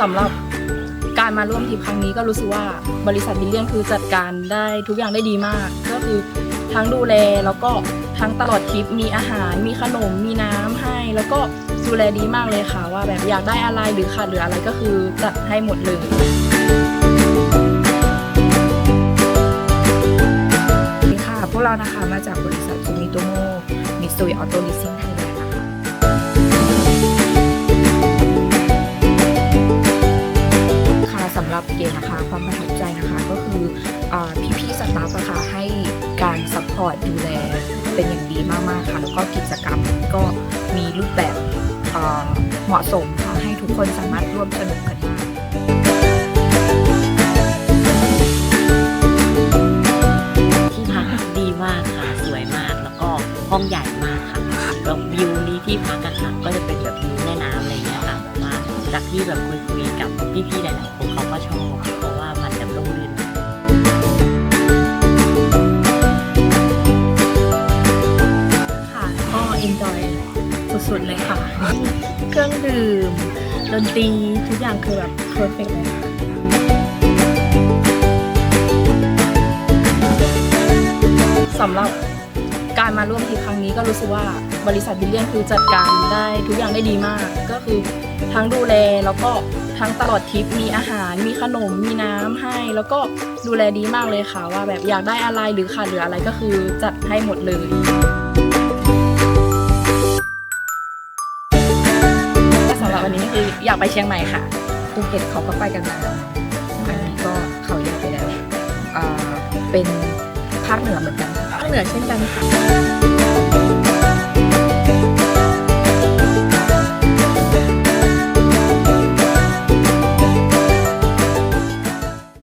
สำหรับการมาร่วมทริปครั้งนี้ก็รู้สึกว่าบริษัทบิลเลียนคือจัดการได้ทุกอย่างได้ดีมาก ก็คือทั้งดูแลแล้วก็ทั้งตลอดทริปมีอาหาร มีขนม มีน้ำให้ แล้วก็ดูแลดีมากเลยค่ะ ว่าแบบอยากได้อะไรหรือขาดหลืออะไรก็คือจัดให้หมดเลยค่ะพวกเรานะคะมาจากบริษัทซูมิโตโมมิซุยออโตลิซิ่งไทยแลน รับเกณฑ์นะคะ ความประทับใจนะคะก็คืออาพี่ๆสตาฟอะค่ะให้การซัพพอร์ตดูแลเป็นอย่างดีมากๆค่ะ แล้วก็กิจกรรมก็มีรูปแบบเหมาะสมค่ะให้ทุกคนสามารถร่วมสนุกกันได้ที่พักดีมากค่ะ สวยมากแล้วก็ห้องใหญ่มากค่ะแล้ววิวนี้ที่พักอะค่ะก็จะเป็น จากที่แบบคุยคุยๆกับพี่ๆหลายๆคนเขาก็ชอบเพราะว่ามันจะร่มรื่นค่ะก็เอนจอยสุดๆเลยค่ะ เครื่องดื่มดนตรีทุกอย่างคือแบบเพอร์เฟกเลยค่ะสำหรับการมาร่วมทริปครั้งนี้ก็รู้สึกว่าบริษัทบิลเลียนคือจัดการได้ทุกอย่างได้ดีมากก็คือ ทั้งดูแลแล้วก็ทั้งตลอดทริปมีอาหาร มีขนม มีน้ำให้ แล้วก็ดูแลดีมากเลยค่ะ ว่าแบบอยากได้อะไรหรือขาดเหลืออะไรก็คือจัดให้หมดเลยสำหรับวันนี้คืออยากไปเชียงใหม่ค่ะภูเก็ตเขาก็ไปกันมาอันนี้ก็เขาใหญ่ไปแล้วเป็นภาคเหนือเหมือนกันภาคเหนือเช่นกันค่ะ